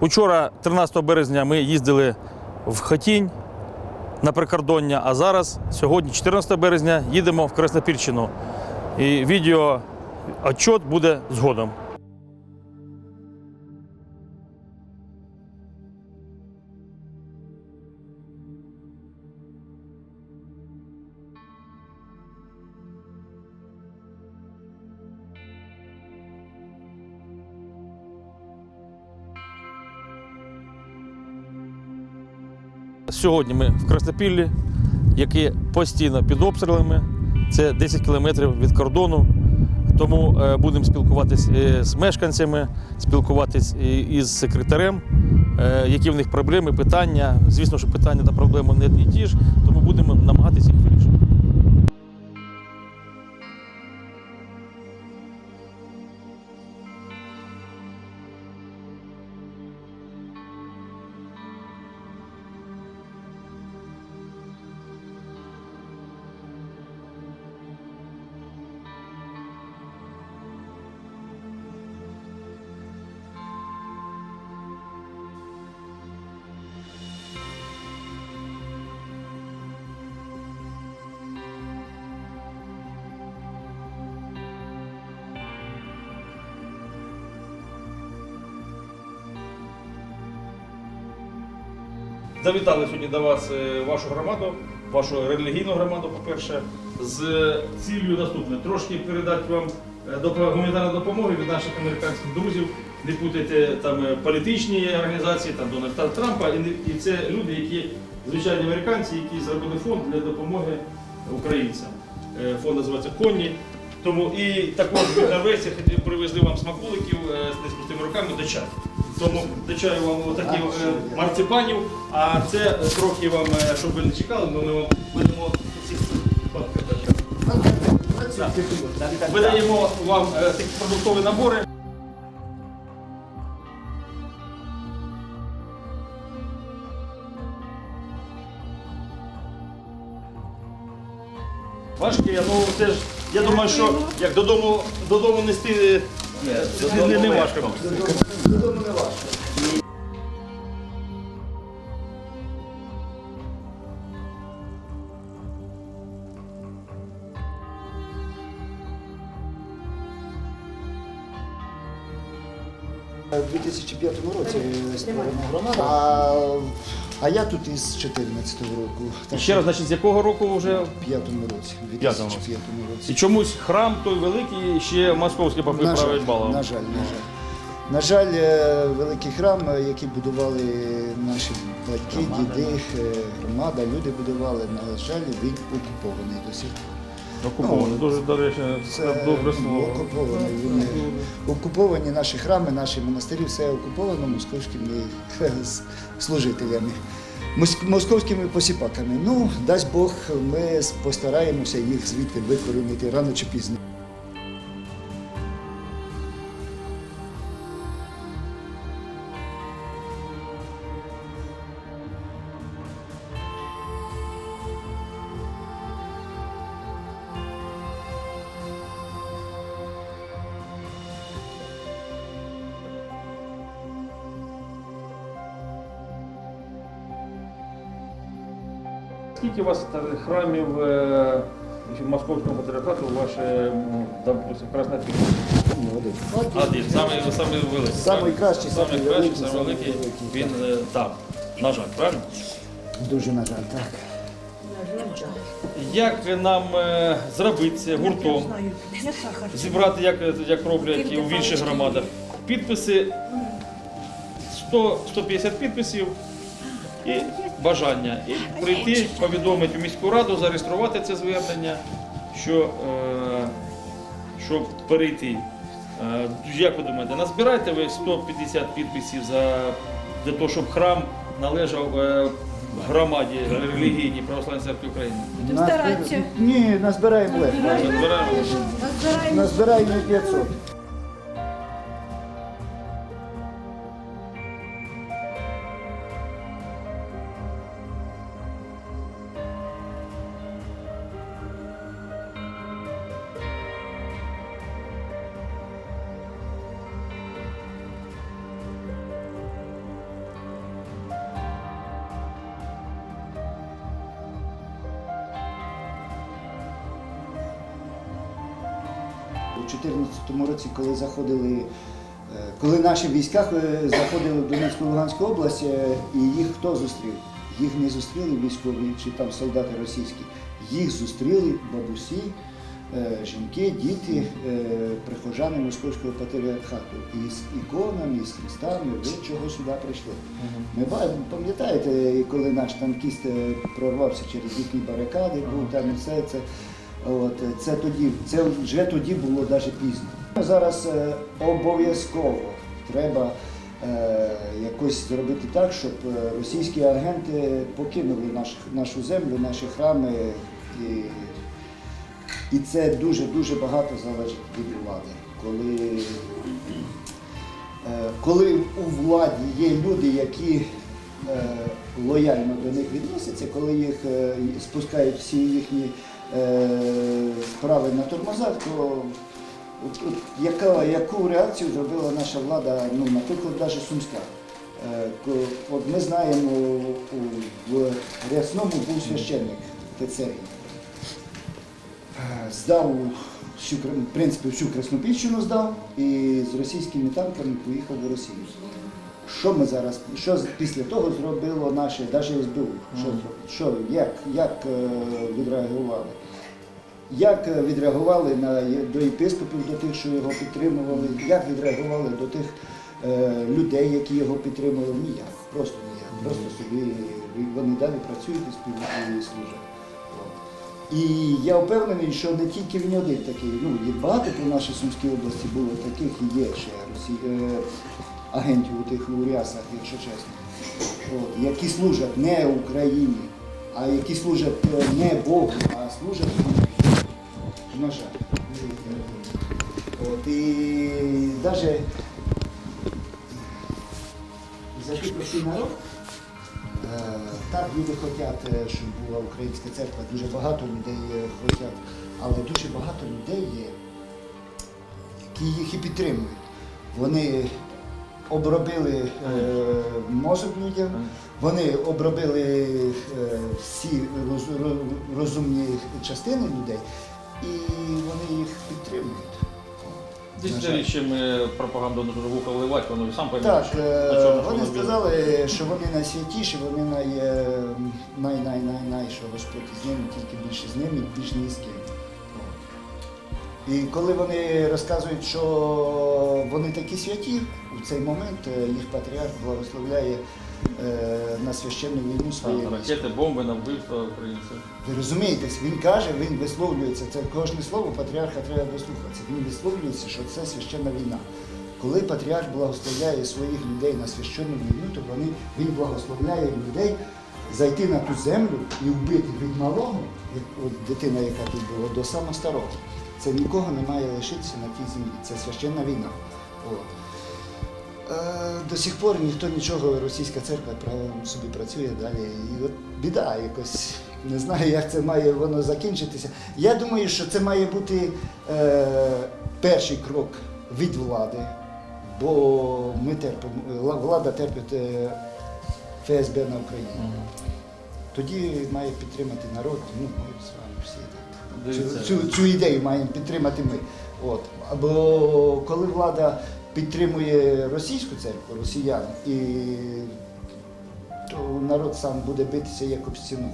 Учора, 13 березня, ми їздили в Хатінь на прикордоння, а зараз, сьогодні, 14 березня, їдемо в Краснопільщину. І відео отчет буде згодом. Сьогодні ми в Краснопіллі, яке постійно під обстрілами. Це 10 кілометрів від кордону. Тому е, будемо спілкуватись е, з мешканцями, спілкуватись із секретарем, е, які в них проблеми, питання. Звісно, що питання та проблеми не одні ті ж, тому будемо намагатися їх вирішити. Завітали сьогодні до вас е, вашу громаду, вашу релігійну громаду, по-перше, з цілею наступне. Трошки передати вам е, доп- гуманітарну допомогу від наших американських друзів. Не путайте там е, політичні організації, там Дональда Трампа. І, це люди, які звичайні американці, які зробили фонд для допомоги українцям. Фонд називається Конні. Тому і також від норвежців привезли вам смаколиків з неспустими руками до чаю. Тому до вам отакі е, марципанів, а це е, трохи вам, е, щоб ви не чекали, ми вам видамо Видаємо вам такі продуктові набори. Важкі, ну це ж, я думаю, що як додому, додому нести не, не, не важко. У 2005 році створена громада, а, а я тут із 2014 року. І ще раз, значить, з якого року вже? в п'ятому році. в П'ятому 2005 І році. чомусь храм той великий, ще московський попи На жаль, править балом. на жаль, на жаль. На жаль, е, великий храм, е, який будували наші батьки, діди, е, громада, люди будували, на жаль, він окупований до сих пор. Окупований. Дуже, до речі, це добре слово. Окуповані, Вони окуповані наші храми, наші монастирі, все окуповано московськими служителями, мос- московськими посіпаками. Ну, дасть Бог, ми постараємося їх звідти викорінити рано чи пізно. Скільки у вас храмів е, московського патріархату у ваше, допустим, Краснопіль? Один. Один, самий, самий великий. Самий кращий, самий самий великий, самий він е, там, на жаль, правильно? Дуже на жаль, так. Як нам е, зробити гуртом, зібрати, як, як роблять і у інших громадах, підписи. 100, 150 підписів. І бажання. І прийти, повідомити у міську раду, зареєструвати це звернення, що, е, щоб перейти. Е, як ви думаєте, назбираєте ви 150 підписів за, для того, щоб храм належав е, громаді релігійній Православної церкви України? Назбир- Ні, назбираємо легко. Назбираємо. Назбираємо 500. 2014 році, коли заходили, е, коли наші війська е, заходили в Донецьку Луганську область, е, і їх хто зустрів? Їх не зустріли військові чи там солдати російські. Їх зустріли бабусі, жінки, діти, прихожани московського патріархату. І з іконами, і з хрестами, ви чого сюди прийшли? Ми пам'ятаєте, коли наш танкіст прорвався через їхні барикади, був там і все це. От, е, це тоді, це вже тоді було навіть пізно. Зараз е, обов'язково треба е, якось зробити так, щоб російські агенти покинули наш, нашу землю, наші храми. І, і це дуже-дуже багато залежить від влади. Коли коли у владі є люди, які лояльно до них відносяться, коли їх спускають всі їхні справи на тормозах, то яка, яку реакцію зробила наша влада, ну, наприклад, навіть Сумська. Е, От ми знаємо, в Рясному був священник Тецерій. Е, здав всю, в принципі, всю Краснопільщину здав і з російськими танками поїхав в Росію. Що ми зараз, що після того зробило наше, навіть СБУ? Що, що як, як е, відреагували? Як е, відреагували на, до єпископів, до тих, що його підтримували, як відреагували до тих е, людей, які його підтримували? Ніяк, просто ніяк. Просто собі вони далі працюють і спів- і служать. І я впевнений, що не тільки він один такий. Ну, є багато по нашій Сумській області було таких і є ще росі... е, агентів у тих у рясах, якщо чесно, От, які служать не Україні, а які служать е, не Богу, а служать. На жаль. От, і навіть за такий простий народ. Е, Так, люди хочуть, е, щоб була українська церква, дуже багато людей хочуть, але дуже багато людей є, які їх і підтримують. Вони обробили е, мозок людям, вони обробили е, всі роз- роз- розумні частини людей, і вони їх підтримують. На жаль. Десятиріччями пропаганду на вуха вливати, воно і сам пойме, Так, що- е, чому вони сказали, що вони найсвятіші, вони най, най, най, най, най, що Господь з ними, тільки більше з ними, більш ні з ким. І коли вони розказують, що вони такі святі, у цей момент е, їх патріарх благословляє е, на священну війну своє Так, військо. Ракети, бомби на вбивство українців. Ви розумієте, він каже, він висловлюється. Це кожне слово патріарха треба дослухатися. Він висловлюється, що це священна війна. Коли патріарх благословляє своїх людей на священну війну, то вони, він благословляє людей зайти на ту землю і вбити від малого, от дитина, яка тут була, до самого старого. Це нікого не має лишитися на тій землі. Це священна війна. Е, До сих пор ніхто нічого, російська церква собі працює далі. І от біда якось. Не знаю, як це має воно закінчитися. Я думаю, що це має бути е, перший крок від влади, бо ми терпимо, влада терпить е, ФСБ на Україні. Тоді має підтримати народ, ну ми з вами всі так. Цю, цю, цю ідею маємо підтримати ми. От. Або коли влада підтримує російську церкву, росіян, і то народ сам буде битися як об стіну.